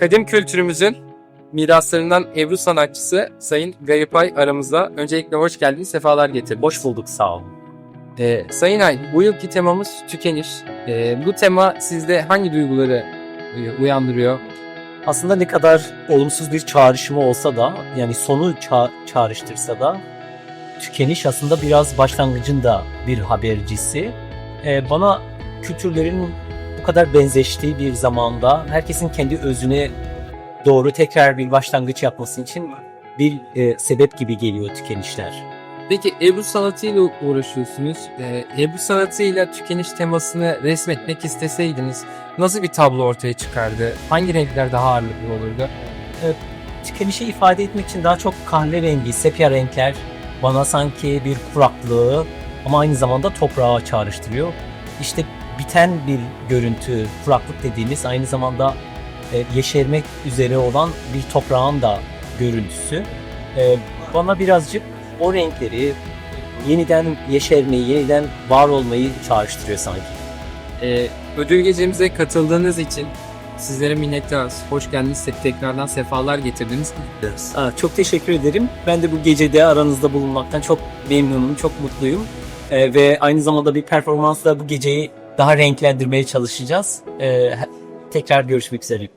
Kadim kültürümüzün miraslarından Ebru sanatçısı Sayın Garipay aramızda. Öncelikle hoş geldiniz, sefalar getirdiniz. Hoş bulduk sağ olun. Ee, Sayın Ay, bu yılki temamız tükeniş. Ee, bu tema sizde hangi duyguları e, uyandırıyor? Aslında ne kadar olumsuz bir çağrışımı olsa da yani sonu ça- çağrıştırsa da tükeniş aslında biraz başlangıcın da bir habercisi. Ee, bana kültürlerin kadar benzeştiği bir zamanda herkesin kendi özüne doğru tekrar bir başlangıç yapması için bir e, sebep gibi geliyor tükenişler. Peki Ebru sanatıyla uğraşıyorsunuz. Ee, Ebru sanatıyla tükeniş temasını resmetmek isteseydiniz nasıl bir tablo ortaya çıkardı? Hangi renkler daha ağırlıklı olurdu? tükenişi ifade etmek için daha çok kahverengi, sepya renkler bana sanki bir kuraklığı ama aynı zamanda toprağa çağrıştırıyor. İşte biten bir görüntü, kuraklık dediğimiz aynı zamanda e, yeşermek üzere olan bir toprağın da görüntüsü. E, bana birazcık o renkleri yeniden yeşermeyi, yeniden var olmayı çağrıştırıyor sanki. Ee, ödül gecemize katıldığınız için sizlere minnettarız. Hoş geldiniz. Tekrardan sefalar getirdiniz. Aa, çok teşekkür ederim. Ben de bu gecede aranızda bulunmaktan çok memnunum, çok mutluyum. Ee, ve aynı zamanda bir performansla bu geceyi daha renklendirmeye çalışacağız. Ee, tekrar görüşmek üzere.